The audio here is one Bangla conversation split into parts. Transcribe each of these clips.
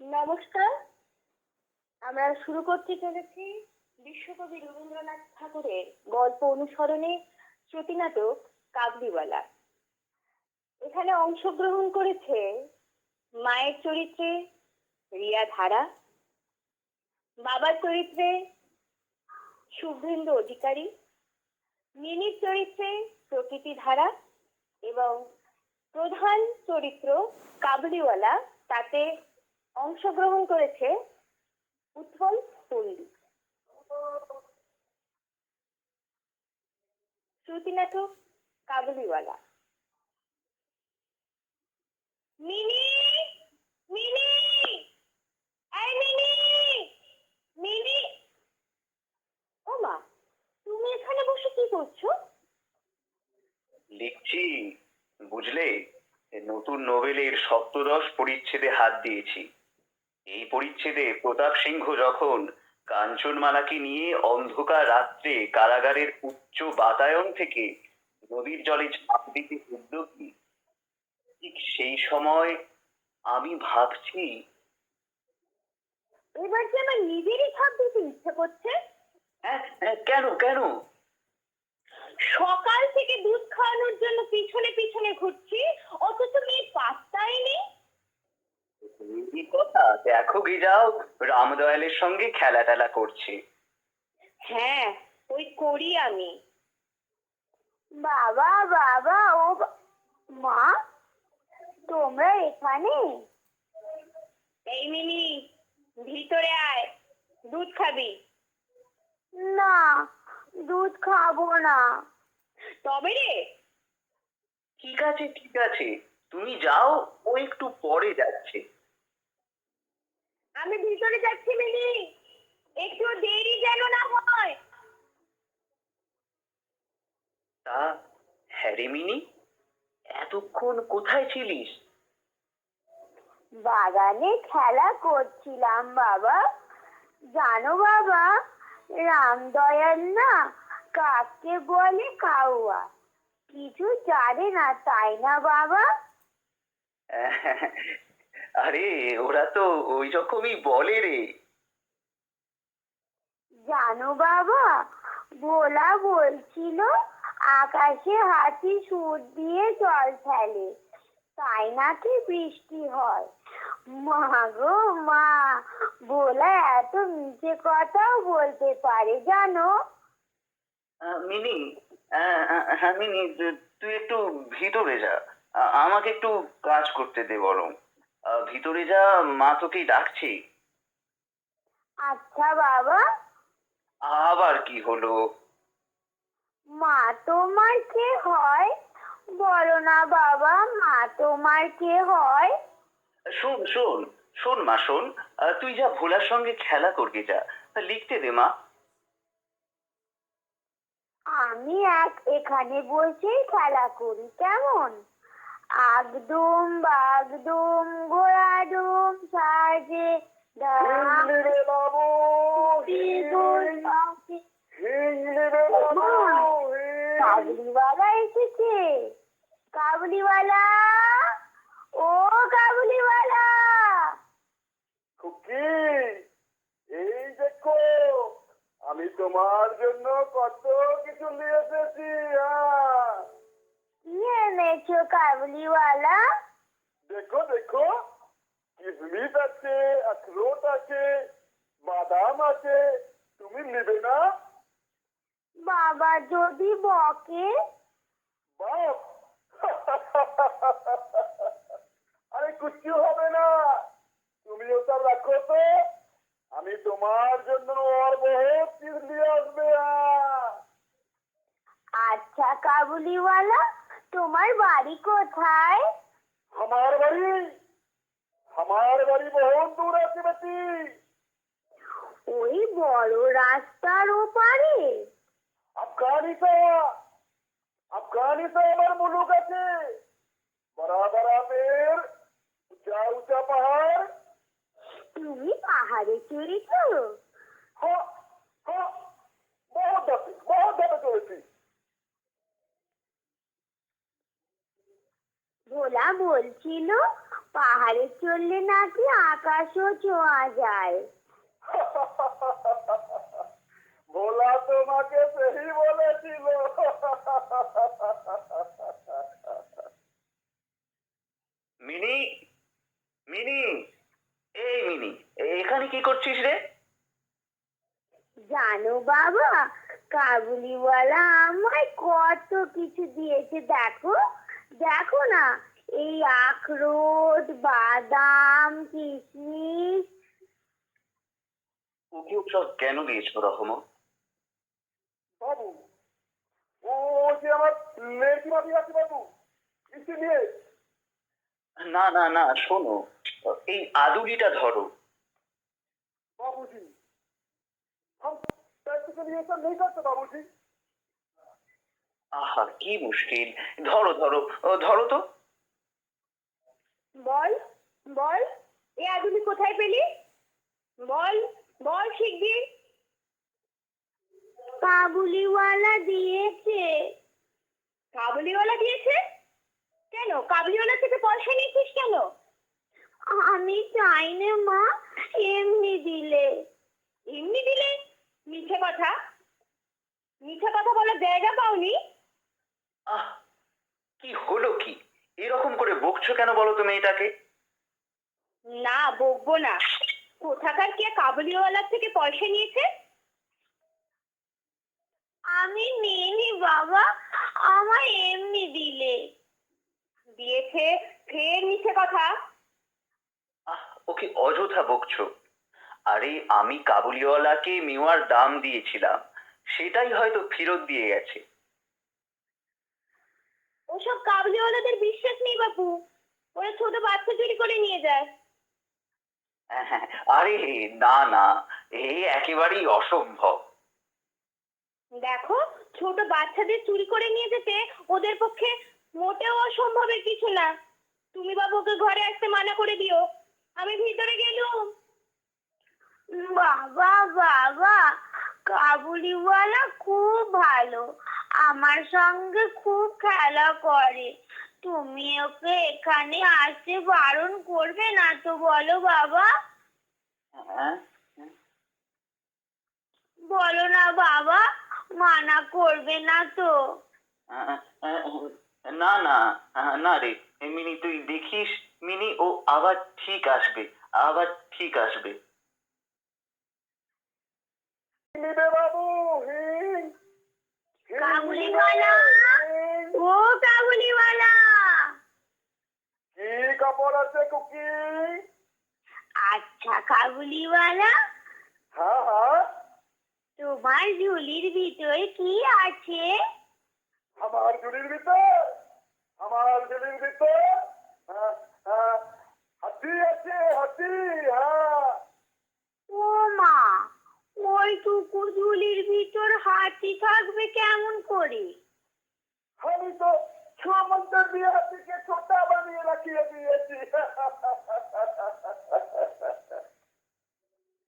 নমস্কার। আমরা শুরু করতে চলেছি বিশ্বকবি রবীন্দ্রনাথ ঠাকুরের গল্প অনুসরণে শ্রুতি নাটক কাবলিওয়ালা। এখানে অংশগ্রহণ করেছে মায়ের চরিত্রে রিয়া ধারা, বাবার চরিত্রে শুভেন্দু অধিকারী, মিনির চরিত্রে প্রকৃতি ধারা এবং প্রধান চরিত্র কাবলিওয়ালা, তাতে অংশগ্রহণ করেছে উৎপল পল্লী শ্রুতি নাটক কাবুলিওয়ালা। মিনি মিনি, এই মিনি মিনি। ও মা, তুমি এখানে বসে কি করছ? লিখছি, বুঝলে? নতুন নোবেলের সপ্তদশ পরিচ্ছেদে হাত দিয়েছি। এই পরিচ্ছেদে প্রতাপ সিংহ যখন কাঞ্চনমালাকে নিয়ে অন্ধকার রাত্রে কারাগারের উচ্চ বাতায়ন থেকে নদীর জলে ঝাঁপ দিতে উদ্যোগী ঠিক সেই সময় আমি ভাবছি এবার যে আমার নিজেরই ছাপ দিতে ইচ্ছে করছে? হ্যাঁ হ্যাঁ, কেন কেন? সকাল থেকে দুধ খাওয়ানোর জন্য পিছনে পিছনে ঘুরছি অথচ মেয়ে পাত্তাই নেই এই কথা দেখো যাও রামদয়ালের সঙ্গে খেলা টেলা করছে। হ্যাঁ ওই করি আমি। বাবা বাবা ও মা তোমরা এখানে? এই মিনি ভিতরে আয় দুধ খাবি? না দুধ খাব না। তবে রে। ঠিক আছে ঠিক আছে। তুমি যাও ও একটু পরে যাচ্ছে। আমি ভিতরে যাচ্ছি মিনি একটু দেরি যেন না হয়। তা হ্যারে মিনি এতক্ষণ কোথায় ছিলিস? বাগানে খেলা করছিলাম বাবা। জানো বাবা রামদয়াল না কাককে বলে কাউয়া। কিছু জানে না তাই না বাবা? আরে ওরা তো ওই রকমই বলে রে। জানো বাবা ভোলা বলছিল আকাশে হাতি সুর দিয়ে জল ফেলে তাই নাকি বৃষ্টি হয়? মা গো মা ভোলা এত মিছে কথাও বলতে পারে জানো? মিনি হ্যাঁ মিনি তুই একটু ভিতরে যা। আমাকে একটু কাজ করতে দে বরং। ভিতরে যা মা তোকে ডাকছি। আচ্ছা বাবা। আবার কি হলো? মা তোমার কে হয়? বলো না বাবা মা তোমার কে হয়? শোন শোন শোন মা শোন। তুই যা ভোলার সঙ্গে খেলা করবি যা। লিখতে দে মা। আমি এক এখানে বসেই খেলা করি কেমন? আগদুম বাগদুম ঘোড়াডুম সাজে কাবুলিওয়ালা এসেছে। কাবুলিওয়ালা ও কাবুলিওয়ালা। খুকি এই দেখো আমি তোমার জন্য কত কিছু নিয়ে এসেছি হ্যাঁ। কি এনেছো কাবুলিওয়ালা দেখো দেখো কিশমিশ আছে আখরোট আছে বাদাম আছে তুমি নেবে না বাবা যদি বকে বাপ আরে কিচ্ছু হবে না তুমি ওসব রাখো তো আমি তোমার জন্য আর বহুত চিজ নিয়ে আসবে। আচ্ছা কাবুলিওয়ালা তোমার বাড়ি কোথায়? আমার বাড়ি আমার বাড়ি মোহনপুর আছে বেটি ওই বড় রাস্তার ওপারে। আফগানিস্তা আফগানিস্তা আমার মুলুক আছে। বড় বড় পের উঁচা উঁচা পাহাড়। তুমি পাহাড়ে চড়েছো? হ্যাঁ হ্যাঁ বহুত দফে বহুত দফে চড়েছি ভোলা বলছিল পাহাড়ে চললে নাকি আকাশও ছোঁয়া যায়। ভোলা তোমাকে সেই বলেছিল। মিনি মিনি এই মিনি এখানে কি করছিস রে? জানো বাবা কাবুলিওয়ালা আমায় কত কিছু দিয়েছে দেখো। দেখো না এই আখরোট বাদাম কিশমিশ। ওকে কেন দিয়েছ বাবু ও যে আমার লেখিমা দিয়ে আছে বাবু? কিছু নিয়ে? না না না শোনো এই আদুরিটা ধরো। বাবুজি আমি নিয়ে করতে বাবুজি। আহা কি মুশকিল। ধরো ধরো ধরো তো। বল বল এ আদুলি কোথায় পেলি? বল বল শিগগির কাবুলিওয়ালা দিয়েছে। কাবুলিওয়ালা দিয়েছে? কেন? কাবুলিওয়ালা থেকে পয়সা নিয়েছিস কেন? আমি চাই না মা এমনি দিলে। এমনি দিলে? মিথ্যে কথা। মিথ্যে কথা বলার জায়গা পাওনি? আহ কি হলো কি? এরকম করে বকছো কেন বলো তুমি এটাকে না বকবো না। কোথাকার কে কাবুলিওয়ালার থেকে পয়সা নিয়েছে? আমি নিইনি বাবা আমায় এমনি দিলে। দিয়েছে ফের মিছে কথা। আহ ওকে অযথা বকছো? আরে আমি কাবুলিওয়ালাকে মেওয়ার দাম দিয়েছিলাম। সেটাই হয়তো ফেরত দিয়ে গেছে। ওসব কাবুলিওয়ালাদের বিশ্বাস নেই বাপু। ওরা ছোট বাচ্চা চুরি করে নিয়ে যায়। হ্যাঁ, আরে না না। এ একেবারেই অসম্ভব। দেখো ছোট বাচ্চাদের চুরি করে নিয়ে যেতে ওদের পক্ষে মোটেও অসম্ভবের কিছু না। তুমি বাবুকে ঘরে আসতে মানা করে দিও। আমি ভিতরে গেলুম। বাবা বাবা কাবুলিওয়ালা খুব ভালো। আমার সঙ্গে খুব খেলা করে। তুমি ওকে এখানে আসতে বারণ করবে না তো বলো বাবা। হ্যাঁ? বলো না বাবা মানা করবে না তো। আহ, না না না রে। মিনি তুই দেখিস মিনি ও আবার ঠিক আসবে আবার ঠিক আসবে। বাবু কাবুলিওয়ালা। ও কাবুলিওয়ালা। কি কাপড় আছে কুকি? আচ্ছা কাবুলিওয়ালা। হ্যাঁ হ্যাঁ। তোমার ঝুলির ভিতরে কি আছে? আমার জুড়ির ভিতর? আমার জুড়ির ভিতর? হ্যাঁ, হ্যাঁ, হাতি আছে হাতি হ্যাঁ। ও মা ঝুলির ভিতর হাতি থাকবে কেমন করে? আমি তো ছোটা বানিয়ে রাখিয়ে দিয়েছি।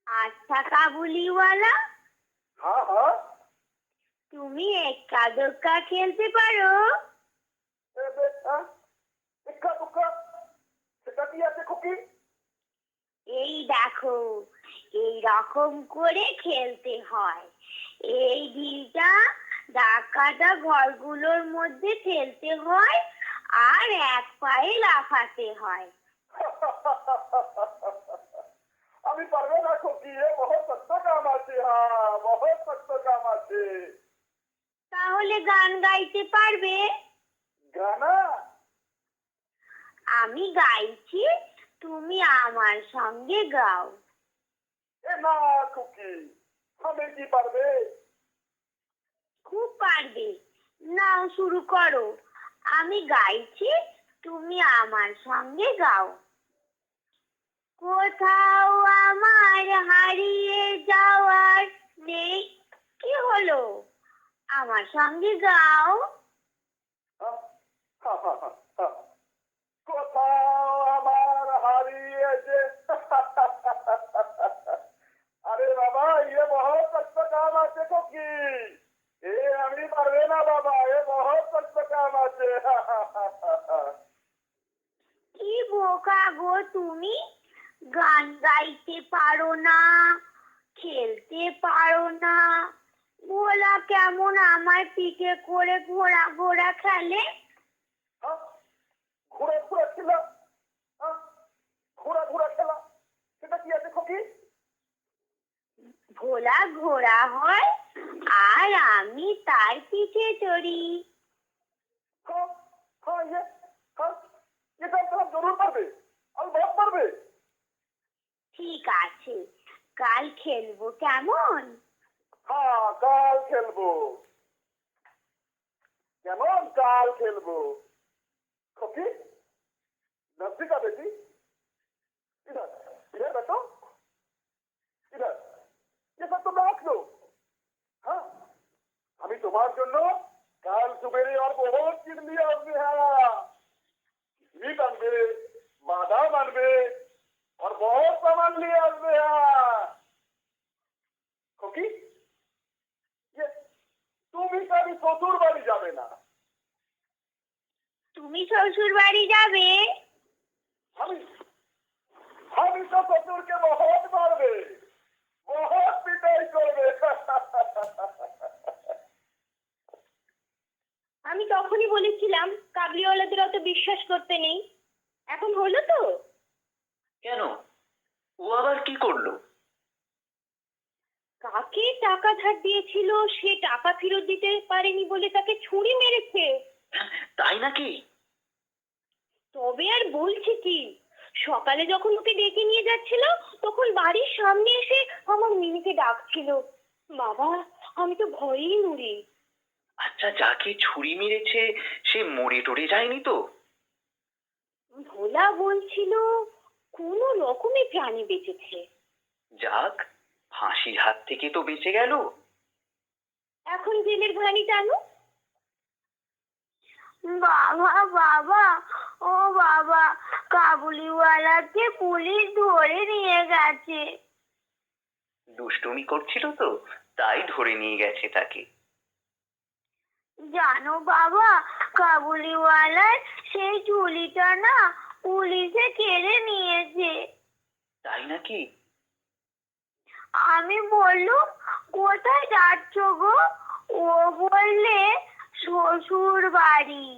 আচ্ছা কাবুলিওয়ালা। হ্যাঁ হ্যাঁ। তুমি একা দোক্কা খেলতে পারো। এ বে, হ্যাঁ। সেটা কি আছে খুকি? এই দেখো এই রকম করে খেলতে হয়। এই ঢিলটা ডাকাটা ঘরগুলোর মধ্যে ফেলতে হয় আর এক পায়ে লাফাতে হয়। আমি পারব না খুকি এ বহুত কাম আছে হ্যাঁ বহুত কাম আছে। তাহলে গান গাইতে পারবে? গানা? আমি গাইছি তুমি আমার সঙ্গে গাও। এ খুকি আমি কি পারবে? খুব পারবে। নাও শুরু করো। আমি গাইছি তুমি আমার সঙ্গে গাও। কোথাও আমার হারিয়ে যাওয়ার নেই। কি হলো? আমার সঙ্গে গাও। কোথাও আমার হারিয়েছে আরে বাবা ইয়ে বহুত কাম আছে খুকি এ আমি পারবে না বাবা এ বহুত কাম আছে। কি বোকা গো তুমি? গান গাইতে পারো না খেলতে পারো না। ভোলা কেমন আমার পিঠে করে ঘোড়া ঘোড়া খেলে? ঘোড়া ঘোড়া খেলা? ঘোড়া ঘোড়া খেলা? সেটা কি আছে খোকি? ভোলা ঘোড়া হয়, আর আমি তার পিঠে চড়ি। ঠিক আছে, কাল খেলব কেমন? হ্যাঁ, কাল খেলব। কেমন কাল খেলব? খপি নসিকা বেটি? ইধর ইধর, বেটো। ইধর। তোমার জন্য কাল সুবেরে আর বহুত আসবে হ্যাঁ। আনবে আনবে আর বহুত সামান নিয়ে আসবে হ্যাঁ। ইয়ে, তুমি কারি শ্বশুর বাড়ি যাবে না। তুমি শ্বশুর বাড়ি যাবে? আমি আমি তো শ্বশুরকে বহুত মারবে বহুত পিটাই করবে। আমি তখনই বলেছিলাম কাবলিওয়ালাদের অত বিশ্বাস করতে নেই। এখন হলো তো? কেন? ও আবার কি করল? কাকে টাকা ধার দিয়েছিল সে টাকা ফেরত দিতে পারেনি বলে তাকে ছুরি মেরেছে? তাই নাকি? তবে আর বলছি কি সকালে যখন ওকে ডেকে নিয়ে যাচ্ছিল তখন বাড়ির সামনে এসে আমার মিনিকে ডাকছিল। বাবা আমি তো ভয়েই মরি। আচ্ছা যাকে ছুরি মেরেছে সে মরে টরে যায়নি তো? ভোলা বলছিল কোনো রকমে প্রাণী বেঁচেছে। যাক ফাঁসির হাত থেকে তো বেঁচে গেল। এখন জেলের ঘানি টানো। বাবা বাবা ও বাবা কাবুলিওয়ালাকে পুলিশ ধরে নিয়ে গেছে। দুষ্টুমি করছিল তো তাই ধরে নিয়ে গেছে তাকে। জানো বাবা কাবুলিওয়ালার সেই চুলিটা না পুলিশে কেড়ে নিয়েছে। তাই নাকি? আমি বললুম কোথায় যাচ্ছ গো? ও বললে শ্বশুর বাড়ি।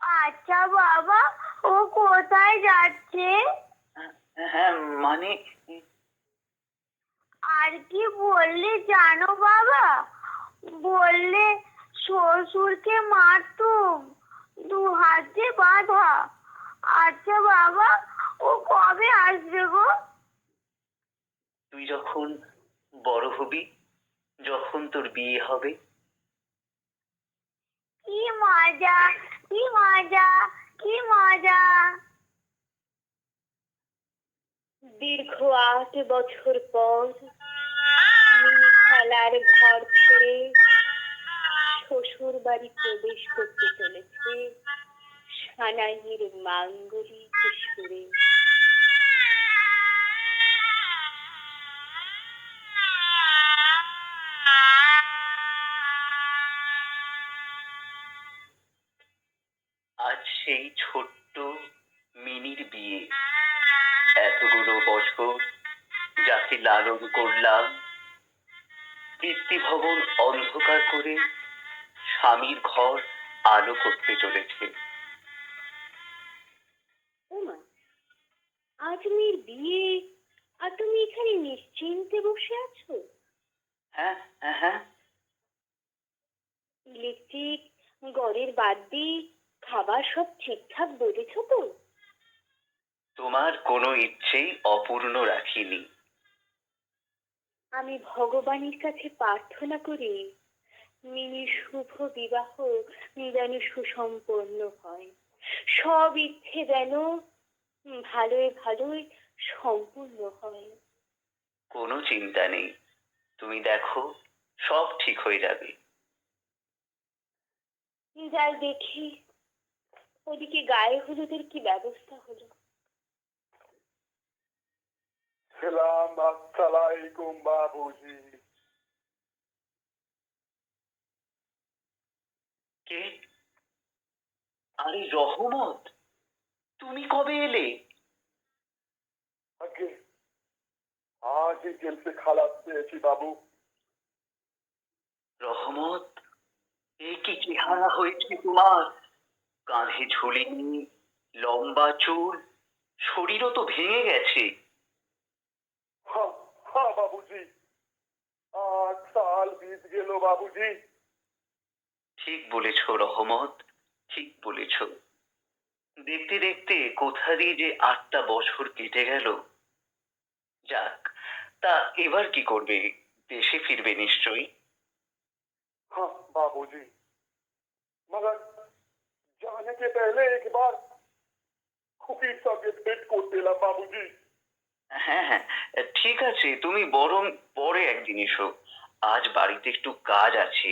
আচ্ছা বাবা ও কোথায় যাচ্ছে? হ্যাঁ মানে? আর কি বললে জানো বাবা? বললে শ্বশুরকে মারতুম। দু হাতে বাঁধা। আচ্ছা বাবা ও কবে আসবে গো? তুই যখন বড় হবি যখন তোর বিয়ে হবে। কি মজা কি মজা কি মজা। দীর্ঘ আট বছর পর খালার ঘর ছেড়ে শ্বশুর বাড়ি প্রবেশ করতে চলেছে। সানাইয়ের মাঙ্গলিক সুরে। আজ সেই ছোট্ট মিনির বিয়ে। এতগুলো বছর যাকে লালন করলাম কীর্তি ভবন অন্ধকার করে স্বামীর ঘর আলো করতে চলেছে। ওমা আজ মেয়ের বিয়ে আর তুমি এখানে নিশ্চিন্তে বসে আছো? হ্যাঁ হ্যাঁ হ্যাঁ। ইলেকট্রিক ঘরের বাদ্যি খাবার সব ঠিকঠাক বলেছ তো? তোমার কোনো ইচ্ছেই অপূর্ণ রাখিনি। আমি ভগবানের কাছে প্রার্থনা করি মিনির শুভ বিবাহ যেন সুসম্পন্ন হয়। সব ইচ্ছে যেন ভালোই ভালোই সম্পূর্ণ হয়। কোনো চিন্তা নেই। তুমি দেখো সব ঠিক হয়ে যাবে। যাই দেখি ওদিকে গায়ে হলুদের কি ব্যবস্থা হলো? সালাম আসসালাইকুম বাবুজি। কে? আরে রহমত তুমি কবে এলে? আগে আজই গেলতে খালাস পেয়েছি বাবু। রহমত এই কি চেহারা হয়েছে তোমার? কাঁধে ঝুলি লম্বা চুল শরীরও তো ভেঙে গেছে। বাবুজি। আট সাল বিত গেল বাবুজি। ঠিক বলেছ রহমত ঠিক বলেছ দেখতে দেখতে কোথা দিয়ে যে আটটা বছর কেটে গেল যাক তা এবার কি করবে দেশে ফিরবে নিশ্চয়ই हाँ बाबूजी मगर जाने के पहले एक बार খুবই সঙ্গে ভেট করতে এলাম বাবুজি হ্যাঁ হ্যাঁ ঠিক আছে তুমি বরং পরে একদিন এসো আজ বাড়িতে একটু কাজ আছে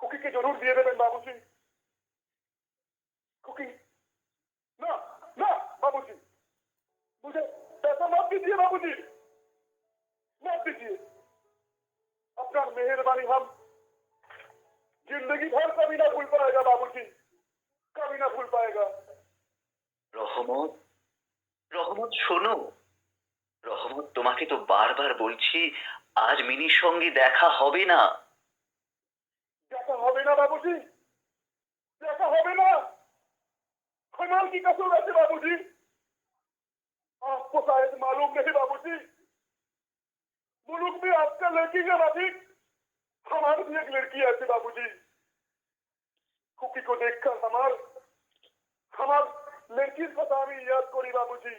खोखी के जरूर दिए देवें बाबूजी खोखी ना ना बाबूजी मुझे पैसा मत दीजिए बाबूजी मत दीजिए अपना मेहरबानी हम जिंदगी भर कभी ना भूल पाएगा बाबूजी कभी ना भूल पाएगा রহমত রহমত শোনো রহমত তোমাকে তো বারবার বলছি আজ মিনির সঙ্গে দেখা হবে না দেখা হবে না বাবুজি দেখা হবে না हमार की कसूर है बाबूजी आपको शायद मालूम नहीं बाबूजी मुल्क में आपका लड़की के माफिक हमारी भी एक लड़की है बाबूजी कुकी को देखकर हमार हमार लड़की को सामी याद करी बाबूजी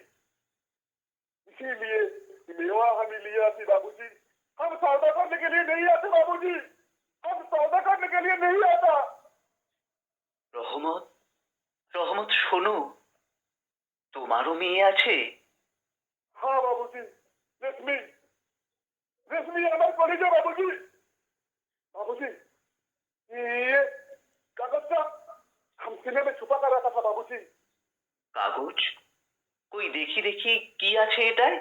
इसीलिए मेवा हमें लिया थी बाबूजी हम सौदा करने के लिए नहीं आते बाबूजी हम सौदा करने के लिए नहीं आता রহমত রহমত শোনো তোমারও মেয়ে আছে हाँ बाबूजी रेशमी रेशमी हमारे कॉलेज है बाबूजी बाबूजी ये कागज का हम सीने में छुपा कर रखा था बाबूजी কাগজ কই দেখি দেখি কি আছে এটায়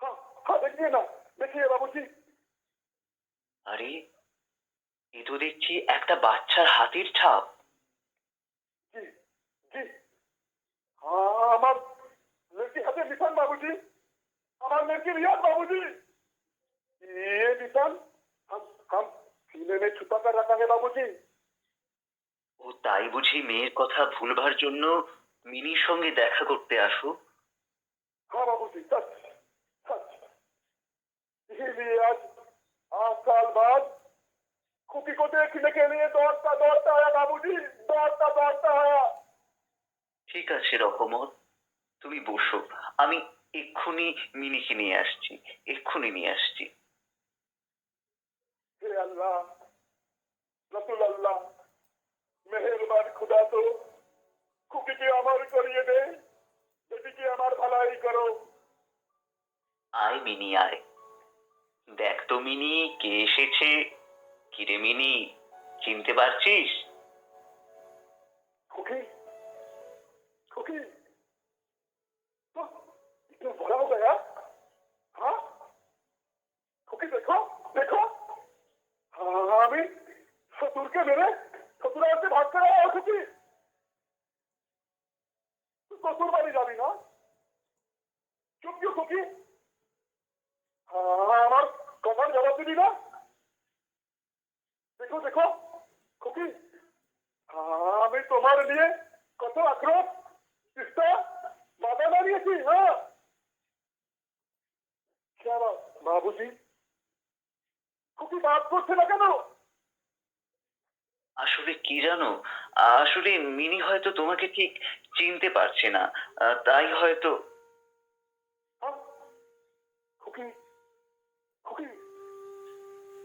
हाँ हाँ देखिए ना देखिए बाबूजी আরে এ তো দেখছি একটা বাচ্চার হাতের ছাপ जी जी हाँ हमार लड़की हाथे निशान बाबूजी हमार लड़की रियाज बाबूजी ये निशान हम हम सीने में छुपा कर रखा है बाबूजी ও তাই বুঝি মেয়ের কথা ভুলবার জন্য মিনির সঙ্গে দেখা করতে আসো हाँ बाबूजी सच सच इसीलिए आज আজকালবাদ খুঁটি কোটে খিলেকে নিয়ে? দরটা দরটা হয় বাবুজি দরটা দরটা হয়। ঠিক আছে রকমত তুমি বসো। আমি এক্ষুনি মিনিকে নিয়ে আসছি এক্ষুনি নিয়ে আসছি। হে আল্লাহ রসুল আল্লাহ মেহেরবান খুদা তো খুকিকে আমার করিয়ে দে বেটিকে আমার ভালাই করো। আয় মিনি আয়। দেখ তো মিনি কে এসেছে? কিরে মিনি চিনতে পারছিস? তোমার নিয়ে কত আক্রোশ চেষ্টা বাধা দাঁড়িয়েছি হ্যাঁ। বাবুজি খুকি বাদ করছে না কেন? আসলে কি জানো? আসলে মিনি হয়তো তোমাকে ঠিক চিনতে পারছে না তাই হয়তো খুকি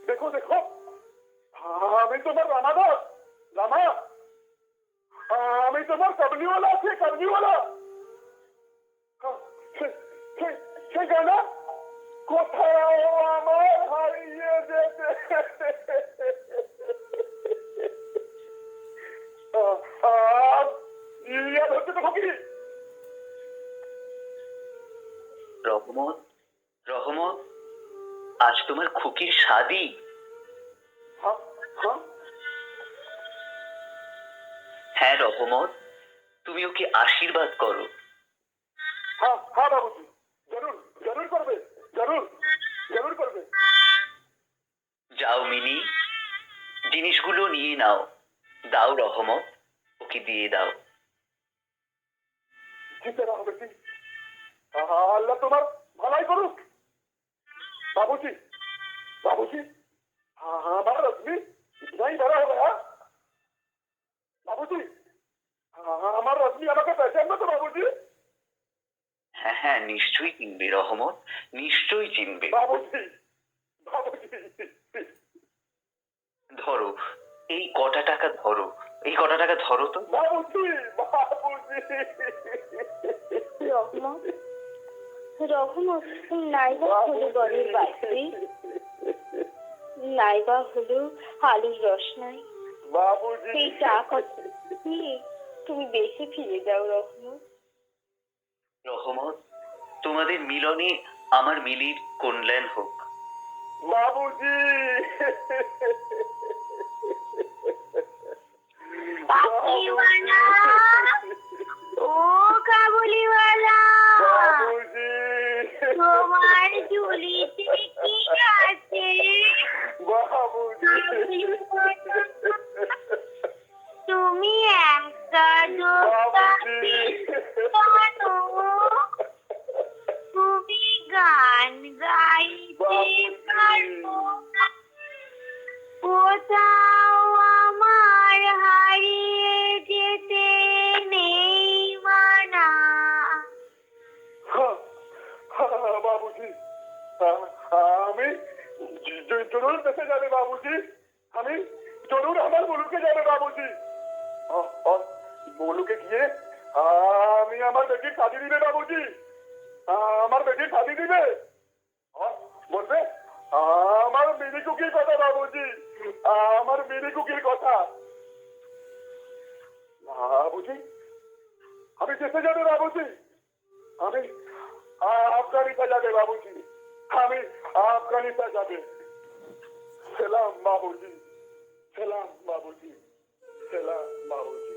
দেখো দেখো। আমি তোমার রামাদাস রামা। আমি তোমার কাবলিওয়ালা আছে কাবলিওয়ালা। সেখানে কোথাও আমার হারিয়ে যেতে? রহমত রহমত, আজ তোমার খুকির শাদি? অমর তুমি ওকে আশীর্বাদ করো? হ্যাঁ হ্যাঁ বাবুজি জরুর জরুর করবে জরুর জরুর করবে। যাও মিনি জিনিসগুলো নিয়ে নাও দাও রহমত ওকে দিয়ে দাও। আল্লাহ তোমার ভালাই করুক। বাবুজি বাবুজি হ্যাঁ, নিশ্চয়ই চিনবে রহমত। নিশ্চয়ই চিনবে। ধরো এই কটা টাকা ধরো। এই কটা টাকা ধরো তো। নাইবা হলো আলুর রস নাই। এই তুমি বেশি ফিরে যাও রহমত। রহমত তোমাদের মিলনে আমার মিলির কল্যাণ হোক। বাবুজি বাবুজি! আমি জ- জ- জরুর দেশে যাবে বাবুজি। আমি জরুর আমার বলুকে যাবে বাবুজি। বলুকে গিয়ে আমি আমার বেটির শাদি দিবে বাবুজি। আমার বেটির শাদি দিবে। বলবে আমার মিনি কুকির কথা বাবুজি। আমার মিনি কুকির কথা। বাবুজি আমি দেশে যাবে বাবুজি। আমি আফগানিস্তান যাবে বাবুজি। আমি আফগানিস্তান যাবে। সেলাম বাবুজি সেলাম বাবুজি সেলাম বাবুজি